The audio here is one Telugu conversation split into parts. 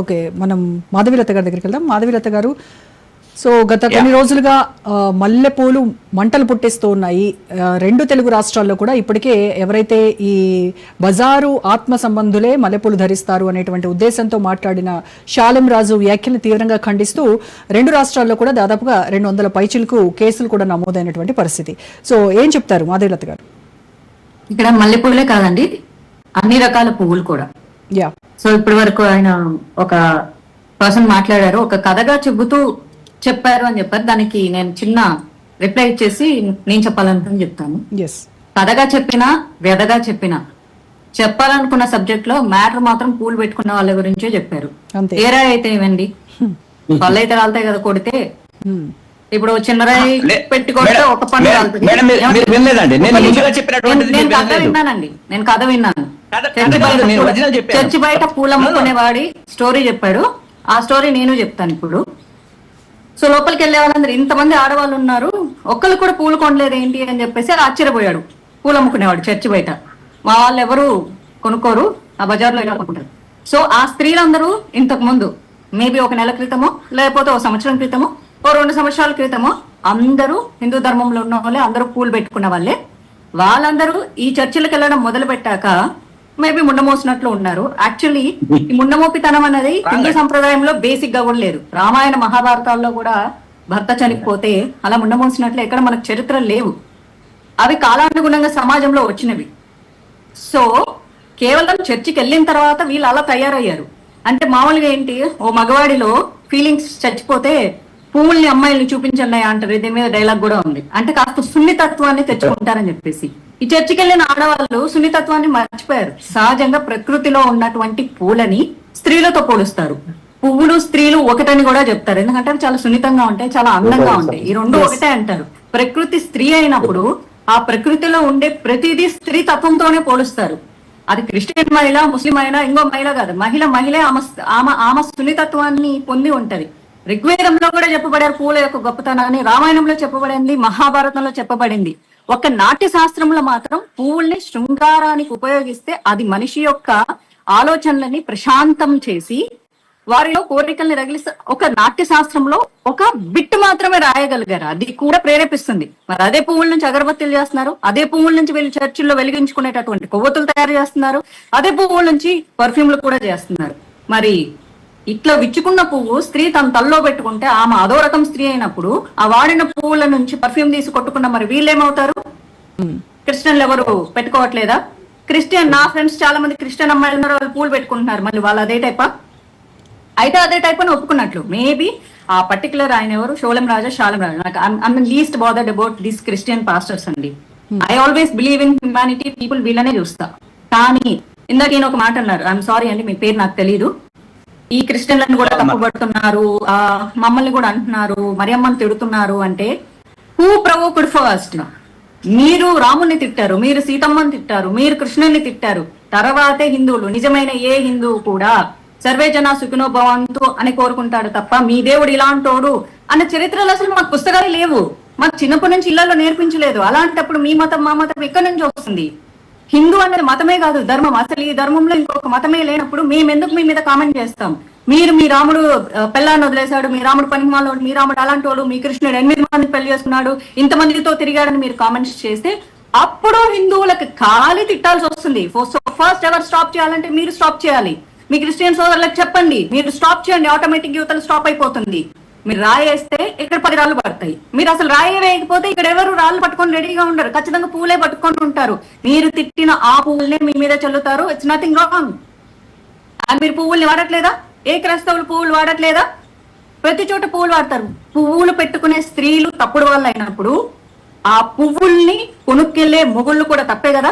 ఓకే మనం మాధవిలత గారి దగ్గరికి వెళ్దాం. మాధవిలత గారు సో గత కొన్ని రోజులుగా మల్లెపూలు మంటలు పుట్టిస్తూ ఉన్నాయి. రెండు తెలుగు రాష్ట్రాల్లో కూడా ఇప్పటికే ఎవరైతే ఈ బజారు ఆత్మ సంబంధులే మల్లెపూలు ధరిస్తారు అనేటువంటి ఉద్దేశంతో మాట్లాడిన శాలిం రాజు వ్యాఖ్యలను తీవ్రంగా ఖండిస్తూ రెండు రాష్ట్రాల్లో కూడా దాదాపుగా రెండు వందల పైచిలకు కేసులు కూడా నమోదైనటువంటి పరిస్థితి. సో ఏం చెప్తారు మాధవిలత గారు? ఇక్కడ మల్లె పువ్వులే కాదండి అన్ని రకాల పువ్వులు కూడా. యా సో ఇప్పటి వరకు ఆయన ఒక పర్సన్ మాట్లాడారు. ఒక కథగా చెబుతూ చెప్పారు అని చెప్పారు. దానికి నేను చిన్న రిప్లై ఇచ్చేసి నేను చెప్పాలనుకుని చెప్తాను. కథగా చెప్పినా వ్యధగా చెప్పినా చెప్పాలనుకున్న సబ్జెక్ట్లో మ్యాటర్ మాత్రం పూలు పెట్టుకున్న వాళ్ళ గురించే చెప్పారు. ఏరా అయితే ఇవ్వండి? వాళ్ళు అయితే కదా కొడితే. ఇప్పుడు చిన్నరాయి లే- పెట్టి కొడితే మేడం, ఒక మీరు-? మీరు వినలేదండి. నేను ముందుగా. చెప్పినటువంటిది నేను- కథ. విన్నానండి. నేను కథ విన్నాను. చర్చి బయట పూల- original చెప్పాను. చర్చి బయట పూలు అమ్ముకునేవాడి స్టోరీ చెప్పాడు. ఆ స్టోరీ నేను చెప్తాను ఇప్పుడు. సో లోపలికి వెళ్ళే వాళ్ళందరూ ఇంతమంది ఆడవాళ్ళు ఉన్నారు. ఒక్కళ్ళు కూడా పూలు కొనలేదు ఏంటి అని చెప్పేసి ఆశ్చర్యపోయాడు. పూలు అమ్ముకునేవాడు చర్చి బయట. మా వాళ్ళు ఎవరు కొనుక్కోరు. ఆ బజార్లో ఇలా కొనుక్కుంటారు. సో ఆ స్త్రీలందరూ ఇంతకు ముందు మేబీ ఒక నెల క్రితమో లేకపోతే ఒక సంవత్సరం క్రితమో ఓ రెండు సంవత్సరాల క్రితమో అందరూ హిందూ ధర్మంలో ఉన్న వాళ్ళే అందరూ పూలు పెట్టుకున్న వాళ్ళే. వాళ్ళందరూ ఈ చర్చిలకు వెళ్ళడం మొదలు పెట్టాక మేబీ ముండమోసినట్లు ఉన్నారు. యాక్చువల్లీ ఈ ముండమోపితనం అనేది హిందూ సంప్రదాయంలో బేసిక్గా కూడా లేదు. రామాయణ మహాభారతాల్లో కూడా భర్త చనిపోతే అలా ముండమోసినట్లు ఎక్కడ మనకు చరిత్ర లేవు. అవి కాలానుగుణంగా సమాజంలో వచ్చినవి. సో కేవలం చర్చికి వెళ్ళిన తర్వాత వీళ్ళు అలా తయారయ్యారు. అంటే మామూలుగా ఏంటి? ఓ మగవాడిలో ఫీలింగ్స్ చచ్చిపోతే పువ్వుల్ని అమ్మాయిల్ని చూపించండి అంటారు. దీని మీద డైలాగ్ కూడా ఉంది. అంటే కాస్త సున్నితత్వాన్ని తెచ్చుకుంటారని చెప్పేసి. ఈ చర్చికి వెళ్ళిన ఆడవాళ్ళు సున్నితత్వాన్ని మర్చిపోయారు. సహజంగా ప్రకృతిలో ఉన్నటువంటి పూలని స్త్రీలతో పోలుస్తారు. పువ్వులు స్త్రీలు ఒకటని కూడా చెప్తారు. ఎందుకంటే అవి చాలా సున్నితంగా ఉంటాయి చాలా అందంగా ఉంటాయి. ఈ రెండు ఒకటే అంటారు. ప్రకృతి స్త్రీ అయినప్పుడు ఆ ప్రకృతిలో ఉండే ప్రతిదీ స్త్రీ తత్వంతోనే పోలుస్తారు. అది క్రిస్టియన్ మహిళ ముస్లిం మహిళ ఇంకో మహిళ కాదు. మహిళ మహిళ ఆమె ఆమె ఆమె సున్నితత్వాన్ని పొంది ఉంటది. ఋగ్వేదంలో కూడా చెప్పబడారు పూల యొక్క గొప్పతనాన్ని రామాయణంలో చెప్పబడింది మహాభారతంలో చెప్పబడింది. ఒక నాట్య శాస్త్రంలో మాత్రం పువ్వుల్ని శృంగారానికి ఉపయోగిస్తే అది మనిషి యొక్క ఆలోచనలని ప్రశాంతం చేసి వారిలో కోరికల్ని రగిలిస్తే ఒక నాట్య శాస్త్రంలో ఒక బిట్ మాత్రమే రాయగలిగారు. అది కూడా ప్రేరేపిస్తుంది. మరి అదే పువ్వుల నుంచి అగరబత్తులు చేస్తున్నారు అదే పువ్వుల నుంచి వీళ్ళు చర్చిల్లో వెలిగించుకునేటటువంటి కొవ్వొత్తులు తయారు చేస్తున్నారు అదే పువ్వుల నుంచి పర్ఫ్యూమ్లు కూడా చేస్తున్నారు. మరి ఇట్లా విచ్చుకున్న పువ్వు స్త్రీ తన తల్లో పెట్టుకుంటే ఆమె అదో రకం స్త్రీ అయినప్పుడు ఆ వాడిన పువ్వుల నుంచి పర్ఫ్యూమ్ తీసి కొట్టుకున్న మరి వీళ్ళేమవుతారు? క్రిస్టియన్లు ఎవరు పెట్టుకోవట్లేదా? క్రిస్టియన్ నా ఫ్రెండ్స్ చాలా మంది క్రిస్టియన్ అమ్మాయిలు ఉన్నారు వాళ్ళు పూలు పెట్టుకుంటున్నారు. మళ్ళీ వాళ్ళు అదే టైపా అయితే అదే టైప్ అని ఒప్పుకున్నట్లు. మేబీ ఆ పర్టికులర్ ఆయన ఎవరు? షోలం రాజా శాలం రాజా. నాకు I'm least bothered about this Christian pastors అండి. I always believe in humanity people వీళ్ళనే చూస్తా. కానీ ఇందాక ఈయన ఒక మాట అన్నారు. ఐఎమ్ సారీ అండి మీ పేరు నాకు తెలియదు ఈ క్రిస్టియన్లను కూడా తప్పుపడుతున్నారు. ఆ మమ్మల్ని కూడా అంటున్నారు. మరియమ్మని తిడుతున్నారు అంటే హూ ప్రవోకుడ్ ఫస్ట్ మీరు రాముని తిట్టారు మీరు సీతమ్మని తిట్టారు మీరు కృష్ణుని తిట్టారు. తర్వాతే హిందువులు నిజమైన ఏ హిందువు కూడా సర్వే జన సుఖినో భవంతు అని కోరుకుంటాడు తప్ప మీ దేవుడు ఇలాంటోడు అన్న చరిత్రలు అసలు మాకు పుస్తకాలు లేవు. మాకు చిన్నప్పటి నుంచి ఇళ్ళలో నేర్పించలేదు. అలాంటప్పుడు మీ మతం మా మతం ఎక్కడి నుంచి వస్తుంది? హిందూ అనేది మతమే కాదు ధర్మం. అసలు ఈ ధర్మంలో ఇంకొక మతమే లేనప్పుడు మేము ఎందుకు మీ మీద కామెంట్ చేస్తాం? మీరు మీ రాముడు పెళ్ళాన్ని వదిలేశాడు మీ రాముడు పనిమాలోడు మీ రాముడు అలాంటి వాడు మీ కృష్ణుడు ఎనిమిది మంది పెళ్ళి చేసుకున్నాడు ఇంతమందితో తిరిగాడని మీరు కామెంట్స్ చేస్తే అప్పుడు హిందువులకు ఖాళీ తిట్టాల్సి వస్తుంది. ఫస్ట్ ఎవరు స్టాప్ చేయాలంటే మీరు స్టాప్ చేయాలి. మీ క్రిస్టియన్ సోదరులకు చెప్పండి. మీరు స్టాప్ చేయండి ఆటోమేటిక్ యువతలు స్టాప్ అయిపోతుంది. మీరు రాయేస్తే ఇక్కడ పది రాళ్ళు పడతాయి. మీరు అసలు రాయే వేయకపోతే ఇక్కడ ఎవరు రాళ్ళు పట్టుకొని రెడీగా ఉండరు. ఖచ్చితంగా పూలే పట్టుకొని ఉంటారు. మీరు తిట్టిన ఆ పువ్వుల్నే మీ మీద చల్లుతారు. ఇట్స్ నథింగ్ రాంగ్ అండ్ మీరు పువ్వుల్ని వాడట్లేదా? ఏ క్రైస్తవులు పువ్వులు వాడట్లేదా? ప్రతి చోట పువ్వులు వాడతారు. పువ్వులు పెట్టుకునే స్త్రీలు తప్పుడు వాళ్ళు అయినప్పుడు ఆ పువ్వుల్ని కొనుక్కెళ్ళే మొగుళ్ళు కూడా తప్పే కదా?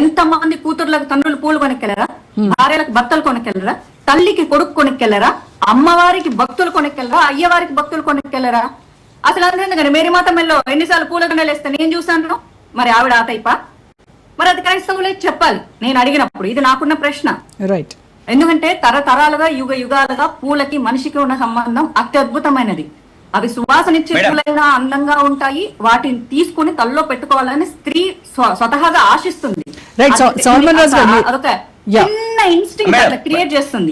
ఎంత మంది కూతుర్లకు తండ్రులు పూలు కొనుక్కెళ్ళరా? భార్యలకు భర్తలు కొనుక్కెళ్ళరా? తల్లికి కొడుకు కొనుక్కెళ్ళరా? అమ్మవారికి భక్తులు కొనుక్కెళ్ళరా? అయ్యవారికి భక్తులు కొనుక్కెళ్ళరా? అసలు అందుకని మేరీ మాతమ్మలో ఎన్నిసార్లు పూల దండలు వేస్తే నేను చూసాను మరి ఆవిడ ఆ టైపా? మరి అది క్రైస్తవులే చెప్పాలి. నేను అడిగినప్పుడు ఇది నాకున్న ప్రశ్న. రైట్ ఎందుకంటే తరతరాలుగా యుగ యుగాలుగా పూలకి మనిషికి ఉన్న సంబంధం అత్యద్భుతమైనది. అవి సువాసనిచ్చే. పూలైనా అందంగా ఉంటాయి. వాటిని తీసుకుని తల్లో పెట్టుకోవాలని స్త్రీ స్వ- స్వతహాగా ఆశిస్తుంది. అదొక. చిన్న ఇన్స్టింగ్ క్రియేట్ చేస్తుంది.